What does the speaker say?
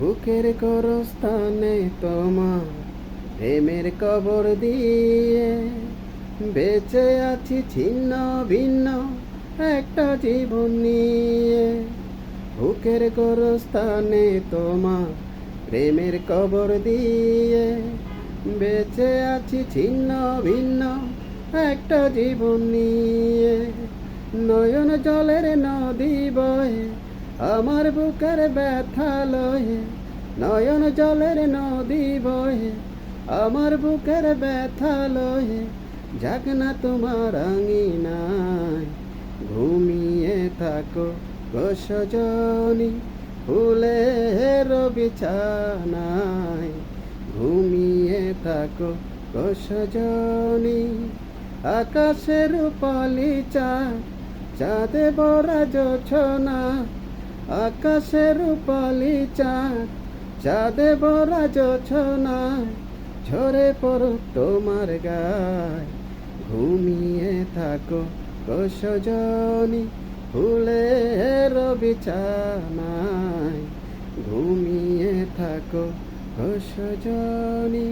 বুকের করস্থানে তোমার প্রেমের কবর দিয়ে বেঁচে আছি ছিন্ন ভিন্ন একটা জীবন নিয়ে। বুকের করস্থানে তোমার প্রেমের কবর দিয়ে বেঁচে আছি ছিন্ন ভিন্ন একটা জীবন নিয়ে। নয়ন জলের নদী আমার বুকের ব্যথা লয়ে, নয়ন জলের নদী বয়ে, আমার বুকের ব্যথা লয়ে, যাক না তোমার আঙিনায়। ঘুমিয়ে থাকো গোসজনী ফুলের বিছানায়। ঘুমিয়ে থাকো গোসজনী আকাশের রূপালি চাঁদ, চাঁদে বরা জোছনা আকাশের রূপালি চাঁদ, চাঁদে বরা জোছনা, ঝরে পড়ুক তোমার গায়। ঘুমিয়ে থাকো কোষজনী ফুলের বিছানায়। ঘুমিয়ে থাকো কোষজনী